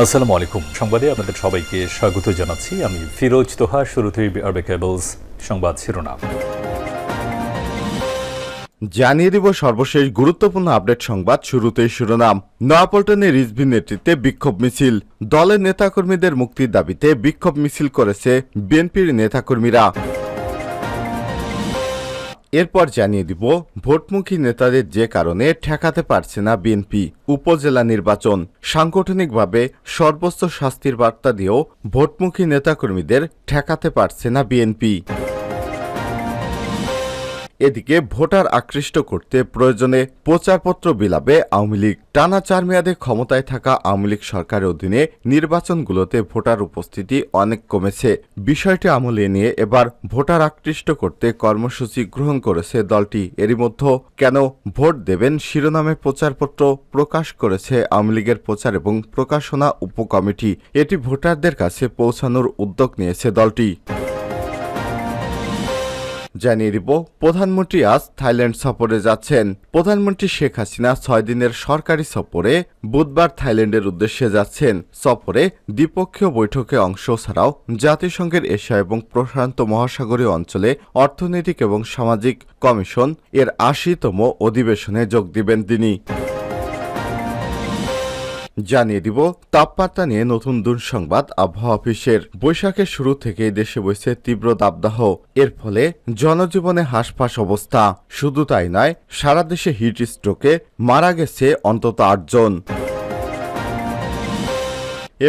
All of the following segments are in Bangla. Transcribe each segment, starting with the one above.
আসসালামু আলাইকুম। সংবাদে আপনাদের সবাইকে স্বাগত জানাচ্ছি। আমি ফিরোজ তোহা, শুরুতেই আরবে কেবলস সংবাদ শিরোনাম। জানিয়ে দিব সর্বশেষ গুরুত্বপূর্ণ আপডেট সংবাদ শুরুতেই শিরোনাম। নয়াপল্টনে রিজভির নেতৃত্বে বিক্ষোভ মিছিল। দলের নেতাকর্মীদের মুক্তির দাবিতে বিক্ষোভ মিছিল করেছে বিএনপির নেতাকর্মীরা। এরপর জানিয়ে দিব, ভোটমুখী নেতাদের যে কারণে ঠেকাতে পারছে না বিএনপি, উপজেলা নির্বাচন। সাংগঠনিকভাবে সর্বোচ্চ শাস্তির বার্তা দিয়েও ভোটমুখী নেতাকর্মীদের ঠেকাতে পারছে না বিএনপি। এদিকে ভোটার আকৃষ্ট করতে প্রয়োজনে প্রচারপত্র বিলাবে আওয়ামী লীগ। টানা চার মেয়াদে ক্ষমতায় থাকা আওয়ামী লীগ সরকারের অধীনে নির্বাচনগুলোতে ভোটার উপস্থিতি অনেক কমেছে। বিষয়টি আমলে নিয়ে এবার ভোটার আকৃষ্ট করতে কর্মসূচি গ্রহণ করেছে দলটি। এরই মধ্যে কেন ভোট দেবেন শিরোনামে প্রচারপত্র প্রকাশ করেছে আওয়ামী লীগের প্রচার এবং প্রকাশনা উপকমিটি। এটি ভোটারদের কাছে পৌঁছানোর উদ্যোগ নিয়েছে দলটি। জানিয়ে দিব, প্রধানমন্ত্রী আজ থাইল্যান্ড সফরে যাচ্ছেন। প্রধানমন্ত্রী শেখ হাসিনা ছয় দিনের সরকারি সফরে বুধবার থাইল্যান্ডের উদ্দেশ্যে যাচ্ছেন। সফরে দ্বিপক্ষীয় বৈঠকে অংশ ছাড়াও জাতিসংঘের এশিয়া এবং প্রশান্ত মহাসাগরীয় অঞ্চলে অর্থনৈতিক এবং সামাজিক কমিশন এর আশিতম অধিবেশনে যোগ দিবেন তিনি। জানিয়ে দিব, তাপমাত্রা নিয়ে নতুন দুঃসংবাদ আবহাওয়া অফিসের। বৈশাখের শুরু থেকে দেশে বসে তীব্র দাবদাহ। এর ফলে জনজীবনে হাসফাস অবস্থা। শুধু তাই নয়, সারা দেশে হিট স্ট্রোকে মারা গেছে অন্তত আটজন।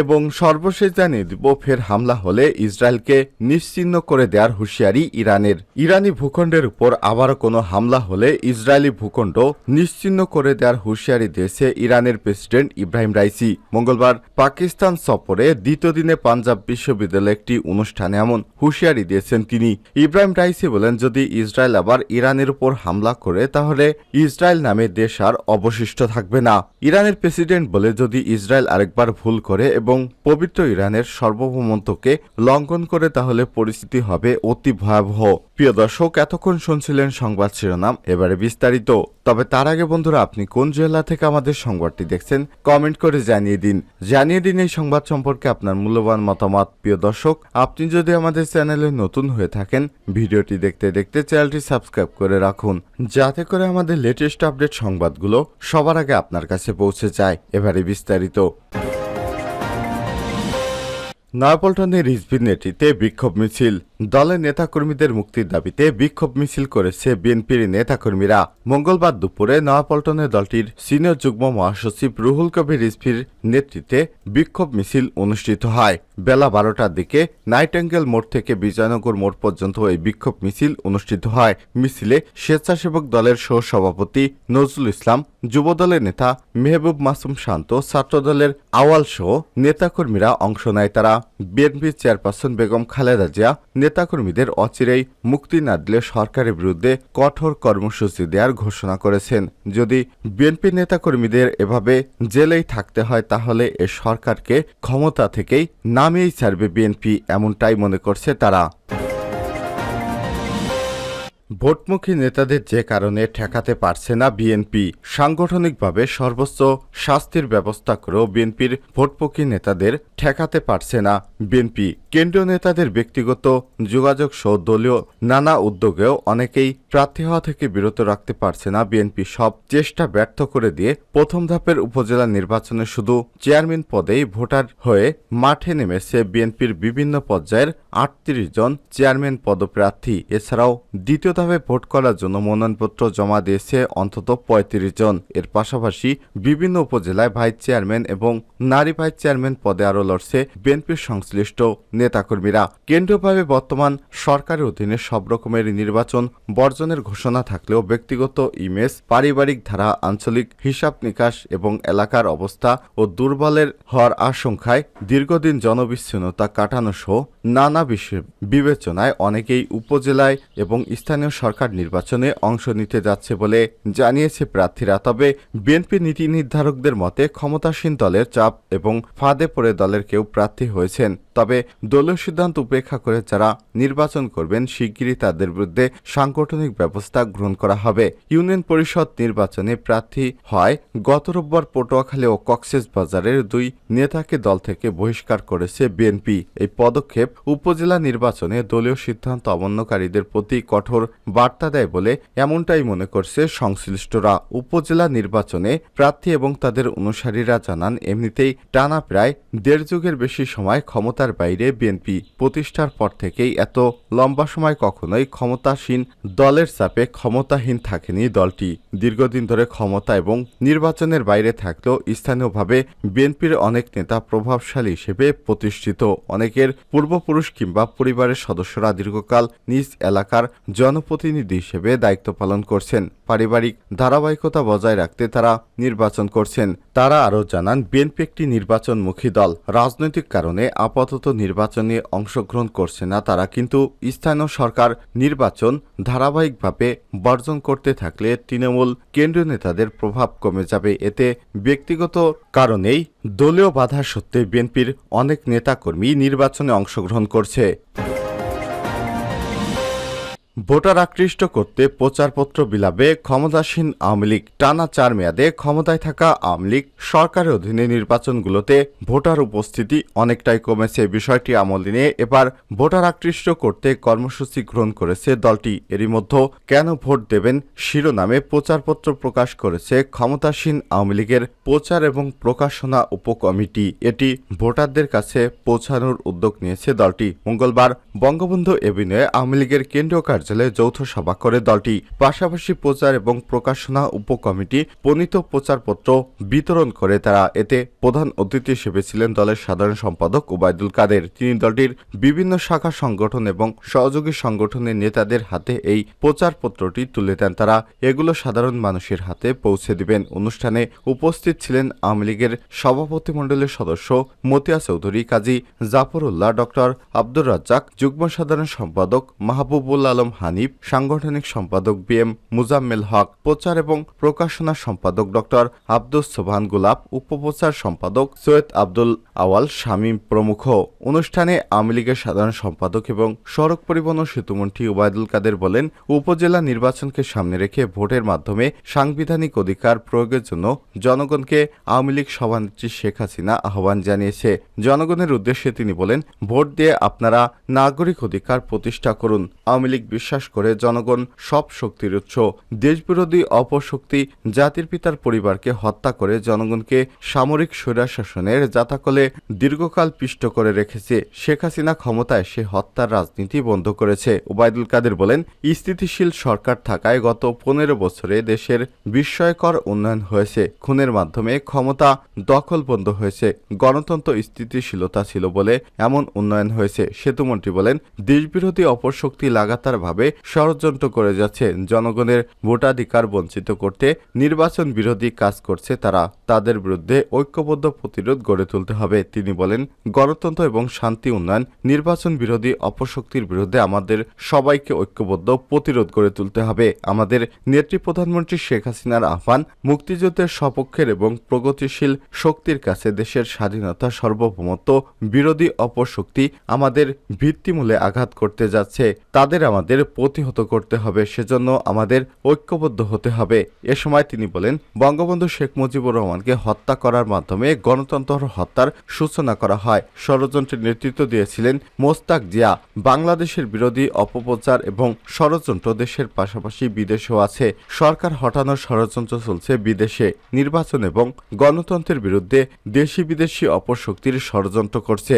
এবং সর্বশেষ জানিয়ে দিব, ফের হামলা হলে ইসরায়েলকে নিশ্চিহ্ন করে দেওয়ার হুঁশিয়ারি ইরানের। ইরানি ভূখণ্ডের উপর আবারও কোনো হামলা হলে ইসরায়েলি ভূখণ্ড নিশ্চিহ্ন করে দেওয়ার হুঁশিয়ারি দিয়েছে ইরানের প্রেসিডেন্ট ইব্রাহিম রাইসি। মঙ্গলবার পাকিস্তান সফরে দ্বিতীয় দিনে পাঞ্জাব বিশ্ববিদ্যালয়ে একটি অনুষ্ঠানে এমন হুঁশিয়ারি দিয়েছেন তিনি। ইব্রাহিম রাইসি বলেন, যদি ইসরায়েল আবার ইরানের উপর হামলা করে, তাহলে ইসরায়েল নামে দেশ আর অবশিষ্ট থাকবে না। ইরানের প্রেসিডেন্ট বলে, যদি ইসরায়েল আরেকবার ভুল করে এবং পবিত্র ইরানের সার্বভৌমত্বকে লঙ্ঘন করে তাহলে পরিস্থিতি হবে অতি ভয়াবহ। প্রিয় দর্শক, এতক্ষণ শুনছিলেন সংবাদ শিরোনাম, এবারে বিস্তারিত। তবে তার আগে বন্ধুরা, আপনি কোন জেলা থেকে আমাদের সংবাদটি দেখছেন, কমেন্ট করে জানিয়ে দিন। জানিয়ে দিন এই সংবাদ সম্পর্কে আপনার মূল্যবান মতামত। প্রিয় দর্শক, আপনি যদি আমাদের চ্যানেলে নতুন হয়ে থাকেন, ভিডিওটি দেখতে দেখতে চ্যানেলটি সাবস্ক্রাইব করে রাখুন, যাতে করে আমাদের লেটেস্ট আপডেট সংবাদগুলো সবার আগে আপনার কাছে পৌঁছে যায়। এবারে বিস্তারিত। নয়াপল্টনে রিজভির নেতৃত্বে বিক্ষোভ মিছিল। দলের নেতাকর্মীদের মুক্তির দাবিতে বিক্ষোভ মিছিল করেছে বিএনপির নেতাকর্মীরা। মঙ্গলবার দুপুরে নয়াপল্টনে দলটির সিনিয়র যুগ্ম মহাসচিব রুহুল কবির রিজভির নেতৃত্বে বিক্ষোভ মিছিল অনুষ্ঠিত হয়। বেলা বারোটার দিকে নাইটেঙ্গেল মোড় থেকে বিজয়নগর মোড় পর্যন্ত এই বিক্ষোভ মিছিল অনুষ্ঠিত হয়। মিছিলে স্বেচ্ছাসেবক দলের সহ সভাপতি নজরুল ইসলাম, যুবদলের নেতা মেহবুব মাসুম শান্ত, ছাত্রদলের আওয়াল সহ নেতাকর্মীরা অংশ নেয় তারা। বিএনপি চেয়ারপারসন বেগম খালেদা জিয়া, নেতাকর্মীদের অচিরেই মুক্তি না দিলে সরকারের বিরুদ্ধে কঠোর কর্মসূচি দেওয়ার ঘোষণা করেছেন। যদি বিএনপি নেতাকর্মীদের এভাবে জেলেই থাকতে হয়, তাহলে এ সরকারকে ক্ষমতা থেকেই নামিয়েই ছাড়বে বিএনপি, এমনটাই মনে করছে তারা। ভোটমুখী নেতাদের যে কারণে ঠেকাতে পারছে না বিএনপি, সাংগঠনিকভাবে সর্বোচ্চ শাস্তির ব্যবস্থা করেও বিএনপির ভোটমুখী নেতাদের ঠেকাতে পারছে না বিএনপি। কেন্দ্রীয় নেতাদের ব্যক্তিগত যোগাযোগ সহ দলীয় নানা উদ্যোগেও অনেকেই প্রার্থী হওয়া থেকে বিরত রাখতে পারছে না। বিএনপি সব চেষ্টা ব্যর্থ করে দিয়ে প্রথম ধাপের উপজেলা নির্বাচনে শুধু চেয়ারম্যান পদেই ভোটার হয়ে মাঠে নেমেছে বিএনপির বিভিন্ন পর্যায়ের আটত্রিশ জন চেয়ারম্যান পদপ্রার্থী। এছাড়াও দ্বিতীয় ধাপে ভোট করার জন্য মনোনয়নপত্র জমা দিয়েছে অন্তত পঁয়ত্রিশ জন। এর পাশাপাশি বিভিন্ন উপজেলায় ভাইস চেয়ারম্যান এবং নারী ভাইস চেয়ারম্যান পদে আরও লড়ছে বিএনপির সংশ্লিষ্ট নেতাকর্মীরা কেন্দ্রীয়ভাবে বর্তমান সরকারের অধীনে সব রকমের নির্বাচন বর্জনের ঘোষণা থাকলেও ব্যক্তিগত ইমেজ, পারিবারিক ধারা, আঞ্চলিক হিসাব নিকাশ এবং এলাকার অবস্থা ও দুর্বলের হওয়ার আশঙ্কায় দীর্ঘদিন জনবিচ্ছিন্নতা কাটানো সহ নানা বিষয় বিবেচনায় অনেকেই উপজেলায় এবং স্থানীয় সরকার নির্বাচনে অংশ নিতে যাচ্ছে বলে জানিয়েছে প্রার্থীরা। তবে বিএনপি নীতি নির্ধারকদের মতে ক্ষমতাসীন দলের চাপ এবং ফাঁদে পড়ে দলের কেউ প্রার্থী হয়েছেন। তবে দলীয় সিদ্ধান্ত উপেক্ষা করে যারা নির্বাচন করবেন, শিগগিরই তাদের বিরুদ্ধে সাংগঠনিক ব্যবস্থা গ্রহণ করা হবে। ইউনিয়ন পরিষদ নির্বাচনে প্রার্থী হয় গত রোববার পটুয়াখালী ও কক্সেস বাজারের দুই নেতাকে দল থেকে বহিষ্কার করেছে বিএনপি। এই পদক্ষেপ উপজেলা নির্বাচনে দলীয় সিদ্ধান্ত অমান্যকারীদের প্রতি কঠোর বার্তা দেয় বলে এমনটাই মনে করছে সংশ্লিষ্টরা। উপজেলা নির্বাচনে প্রার্থী এবং তাদের অনুসারীরা জানান, এমনিতেই টানা প্রায় দেড় যুগের বেশি সময় ক্ষমতার বাইরে বিএনপি প্রতিষ্ঠার পর থেকেই এত লম্বা সময় কখনোই ক্ষমতাসীন দলের চাপে ক্ষমতাহীন থাকেনি দলটি। দীর্ঘদিন ধরে ক্ষমতা এবং নির্বাচনের বাইরে থাকলেও স্থানীয়ভাবে বিএনপির অনেক নেতা প্রভাবশালী হিসেবে প্রতিষ্ঠিত। অনেকের পূর্বপুরুষ কিংবা পরিবারের সদস্যরা দীর্ঘকাল নিজ এলাকার জনপ্রতিনিধি হিসেবে দায়িত্ব পালন করছেন। পারিবারিক ধারাবাহিকতা বজায় রাখতে তারা নির্বাচন করছেন। তারা আরও জানান, বিএনপি একটি নির্বাচনমুখী দল। রাজনৈতিক কারণে আপাতত নির্বাচনে অংশগ্রহণ করছে না তারা, কিন্তু স্থানীয় সরকার নির্বাচন ধারাবাহিকভাবে বর্জন করতে থাকলে তৃণমূল কেন্দ্রীয় নেতাদের প্রভাব কমে যাবে। এতে ব্যক্তিগত কারণেই দলীয় বাধা সত্ত্বে বিএনপির অনেক নেতাকর্মী নির্বাচনে অংশগ্রহণ করছে। ভোটার আকৃষ্ট করতে প্রচারপত্র বিলাবে ক্ষমতাসীন আওয়ামী লীগ। টানা চার মেয়াদে ক্ষমতায় থাকা আওয়ামী লীগ সরকারের অধীনে নির্বাচনগুলোতে ভোটার উপস্থিতি অনেকটাই কমেছে। বিষয়টি আমল নিয়ে এবার ভোটার আকৃষ্ট করতে কর্মসূচি গ্রহণ করেছে দলটি। এরই মধ্যে কেন ভোট দেবেন শিরোনামে প্রচারপত্র প্রকাশ করেছে ক্ষমতাসীন আওয়ামী লীগের প্রচার এবং প্রকাশনা উপকমিটি। এটি ভোটারদের কাছে পৌঁছানোর উদ্যোগ নিয়েছে দলটি। মঙ্গলবার বঙ্গবন্ধু এভিনিউয়ে আওয়ামী লীগের কেন্দ্রীয় কার্যালয়ে যৌথ সভা করে দলটি। পাশাপাশি প্রচার এবং প্রকাশনা উপকমিটি প্রণীত প্রচারপত্র বিতরণ করে তারা এতে প্রধান অতিথি হিসেবে ছিলেন দলের সাধারণ সম্পাদক ওবায়দুল কাদের। তিনি দলটির বিভিন্ন শাখা সংগঠন এবং সহযোগী সংগঠনের নেতাদের হাতে এই প্রচারপত্রটি তুলে দেন। তারা এগুলো সাধারণ মানুষের হাতে পৌঁছে দিবেন। অনুষ্ঠানে উপস্থিত ছিলেন আওয়ামী লীগের সভাপতিমণ্ডলের সদস্য মতিয়া চৌধুরী, কাজী জাফরুল্লাহ, ডক্টর আব্দুর রাজ্জাক, যুগ্ম সাধারণ সম্পাদক মাহবুবুল আলম হানিফ, সাংগঠনিক সম্পাদক বি এম মুজাম্মেল হক, প্রচার এবং প্রকাশনা সম্পাদক ডক্টর আব্দুস সোবহান গুলাব উপপ্রচার সম্পাদক সৈয়দ আব্দুল আওয়াল শামীম প্রমুখ। অনুষ্ঠানে আওয়ামী লীগের সাধারণ সম্পাদক এবং সড়ক পরিবহন ও সেতুমন্ত্রী ওবায়দুল কাদের বলেন, উপজেলা নির্বাচনকে সামনে রেখে ভোটের মাধ্যমে সাংবিধানিক অধিকার প্রয়োগের জন্য জনগণকে আওয়ামী লীগ সভানেত্রী শেখ হাসিনা আহ্বান জানিয়েছে। জনগণের উদ্দেশ্যে তিনি বলেন, ভোট দিয়ে আপনারা নাগরিক অধিকার প্রতিষ্ঠা করুন। আওয়ামী লীগ বিশ্বাস করে জনগণ সব শক্তির উৎস। দেশবিরোধী অপশক্তি জাতির পিতার পরিবারকে হত্যা করে জনগণকে সামরিক স্বৈরাশাসনের জাতাকলে দীর্ঘকাল পিষ্ট করে রেখেছে। শেখ হাসিনা ক্ষমতায় সে হত্যার রাজনীতি বন্ধ করেছে। ওবায়দুল কাদের বলেন, স্থিতিশীল সরকার থাকায় গত পনেরো বছরে দেশের বিস্ময়কর উন্নয়ন হয়েছে। খুনের মাধ্যমে ক্ষমতা দখল বন্ধ হয়েছে। গণতন্ত্র স্থিতিশীলতা ছিল বলে এমন উন্নয়ন হয়েছে, সেতুমন্ত্রী বলেন, দেশবিরোধী অপশক্তি লাগাতারভাবে ষড়যন্ত্র করে যাচ্ছে। জনগণের ভোটাধিকার বঞ্চিত করতে নির্বাচন বিরোধী কাজ করছে তারা। তাদের বিরুদ্ধে ঐক্যবদ্ধ প্রতিরোধ গড়ে তুলতে হবে। তিনি বলেন, গণতন্ত্র এবং শান্তি উন্নয়ন, নির্বাচন বিরোধী অপশক্তির বিরুদ্ধে আমাদের সবাইকে ঐক্যবদ্ধ প্রতিরোধ গড়ে তুলতে হবে। আমাদের নেত্রী প্রধানমন্ত্রী শেখ হাসিনার আহ্বান, মুক্তিযুদ্ধের সপক্ষের এবং প্রগতিশীল শক্তির কাছে দেশের স্বাধীনতা সার্বভৌমত্ব বিরোধী অপশক্তি আমাদের ভিত্তিমূলে আঘাত করতে যাচ্ছে। তাদের আমাদের প্রতিহত করতে হবে, সেজন্য আমাদের ঐক্যবদ্ধ হতে হবে। এ সময় তিনি বলেন, বঙ্গবন্ধু শেখ মুজিবুর রহমানকে হত্যা করার মাধ্যমে গণতন্ত্র হত্যার সূচনা করা হয়। ষড়যন্ত্রের নেতৃত্ব দিয়েছিলেন মোস্তাক জিয়া। বাংলাদেশের বিরোধী অপপ্রচার এবং ষড়যন্ত্র দেশের পাশাপাশি বিদেশেও আছে। সরকার হটানোর ষড়যন্ত্র চলছে বিদেশে। নির্বাচন এবং গণতন্ত্রের বিরুদ্ধে দেশি বিদেশি অপশক্তির ষড়যন্ত্র করছে।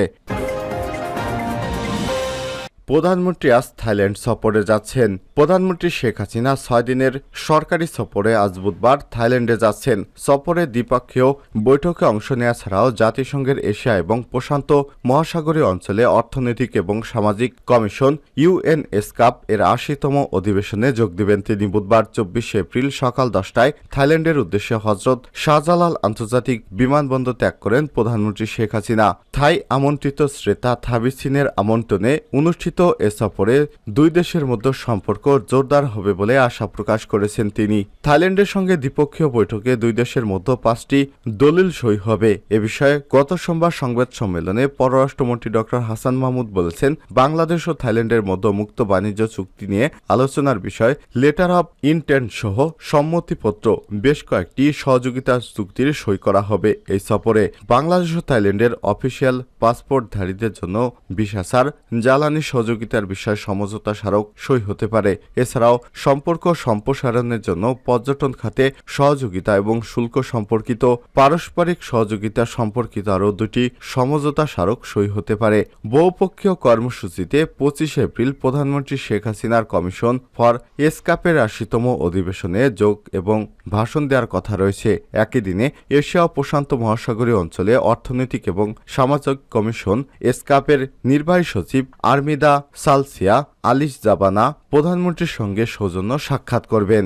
প্রধানমন্ত্রী আজ থাইল্যান্ড সফরে যাচ্ছেন। প্রধানমন্ত্রী শেখ হাসিনা ছয় দিনের সরকারি সফরে আজ বুধবার থাইল্যান্ডে যাচ্ছেন। সফরে দ্বিপক্ষীয় বৈঠকে অংশ নেওয়া ছাড়াও জাতিসংঘের এশিয়া এবং প্রশান্ত মহাসাগরীয় অঞ্চলে অর্থনৈতিক এবং সামাজিক কমিশন ইউএনএসকাপ এর আশিতম অধিবেশনে যোগ দেবেন তিনি। বুধবার চব্বিশে এপ্রিল সকাল দশটায় থাইল্যান্ডের উদ্দেশ্যে হজরত শাহজালাল আন্তর্জাতিক বিমানবন্দর ত্যাগ করেন প্রধানমন্ত্রী শেখ হাসিনা। থাই আমন্ত্রিত শ্রেতা থাবিসিনের আমন্ত্রণে অনুষ্ঠিত অনুষ্ঠিত এ সফরে দুই দেশের মধ্যে সম্পর্ক জোরদার হবে বলে আশা প্রকাশ করেছেন তিনি। থাইল্যান্ডের সঙ্গে দ্বিপক্ষীয় বৈঠকে দুই দেশের মধ্যে পাঁচটি দলিল সই হবে। এ বিষয়ে গত সোমবার সংবাদ সম্মেলনে পররাষ্ট্রমন্ত্রী ডক্টর হাসান মাহমুদ বলেছেন, বাংলাদেশ ও থাইল্যান্ডের মধ্যে মুক্ত বাণিজ্য চুক্তি নিয়ে আলোচনার বিষয় লেটার অব ইন্টেন্ট সহ সম্মতিপত্র বেশ কয়েকটি সহযোগিতা চুক্তির সই করা হবে এই সফরে। বাংলাদেশ ও থাইল্যান্ডের অফিসিয়াল পাসপোর্টধারীদের জন্য বিশাসার জ্বালানি সহযোগিতার বিষয়ে সমঝোতা স্মারক সই হতে পারে। এছাড়াও সম্পর্ক সম্প্রসারণের জন্য পর্যটন খাতে সহযোগিতা এবং শুল্ক সম্পর্কিত পারস্পরিক সহযোগিতা সম্পর্কিত আরও দুটি সমঝোতা স্মারক সই হতে পারে। বহুপক্ষীয় কর্মসূচিতে পঁচিশে এপ্রিল প্রধানমন্ত্রী শেখ হাসিনার কমিশন ফর এসকাপের আশিতম অধিবেশনে যোগ এবং ভাষণ দেওয়ার কথা রয়েছে। একই দিনে এশিয়া প্রশান্ত মহাসাগরীয় অঞ্চলে অর্থনৈতিক এবং সামাজিক কমিশন এসকাপের নির্বাহী সচিব আর্মিদা সালসিয়া আলিশ জাবানা প্রধানমন্ত্রীর সঙ্গে সৌজন্য সাক্ষাৎ করবেন।